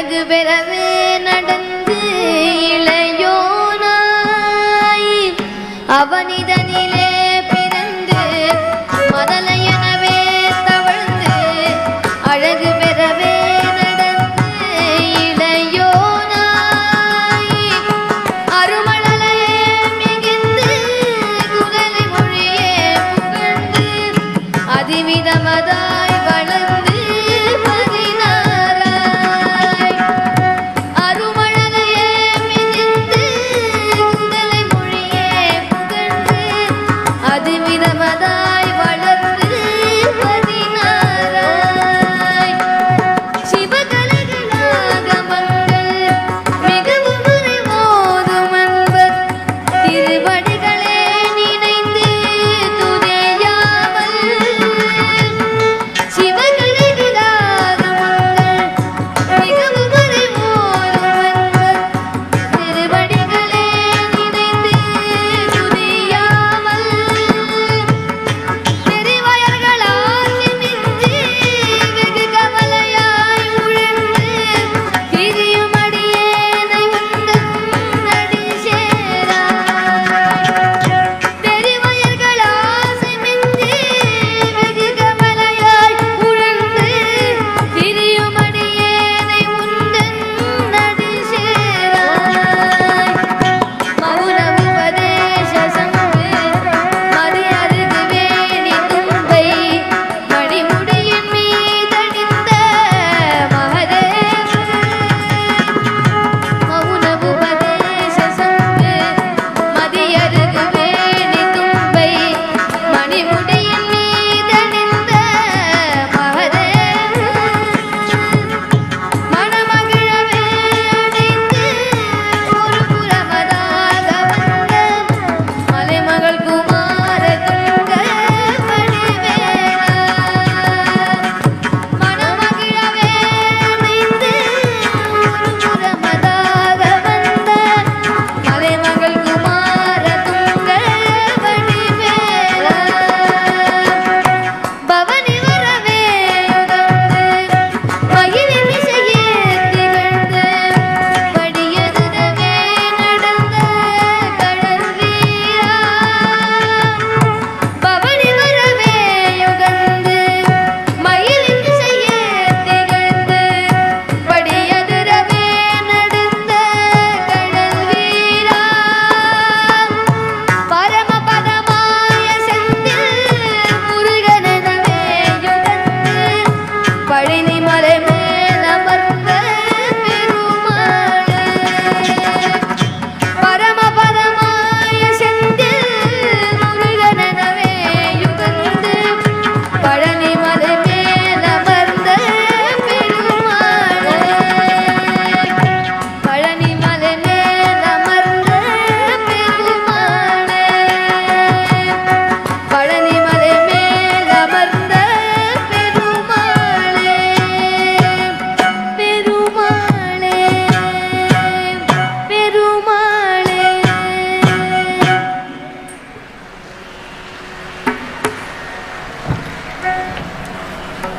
பிறகு பெறவே நடந்து இளையோனாய். அவனிதனிலே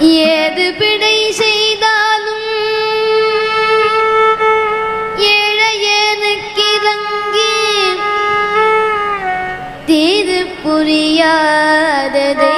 ஏது பிழை செய்தாலும் ஏழையனுக்கிறங்கி தீது புரியாததை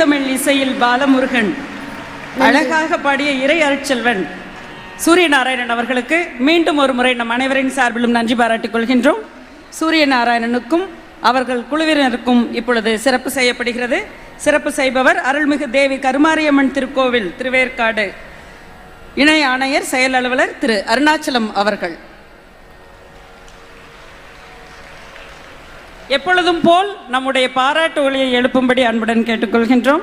இன்னிசையில் பாலமுருகன். அழகாக பாடிய இறை அருட்செல்வன் சூரியநாராயணன் அவர்களுக்கு மீண்டும் ஒரு முறை நம் அனைவரின் சார்பிலும் நன்றி பாராட்டிக் கொள்கின்றோம். சூரியநாராயணனுக்கும் அவர்கள் குழுவினருக்கும் இப்பொழுது சிறப்பு செய்யப்படுகிறது. சிறப்பு செய்பவர் அருள்மிகு தேவி கருமாரியம்மன் திருக்கோவில் திருவேற்காடு இணை ஆணையர் செயல் அலுவலர் திரு அருணாச்சலம் அவர்கள். எப்பொழுதும் போல் நம்முடைய பாராட்டு ஒளியை எழுப்பும்படி அன்புடன் கேட்டுக்கொள்கின்றோம்.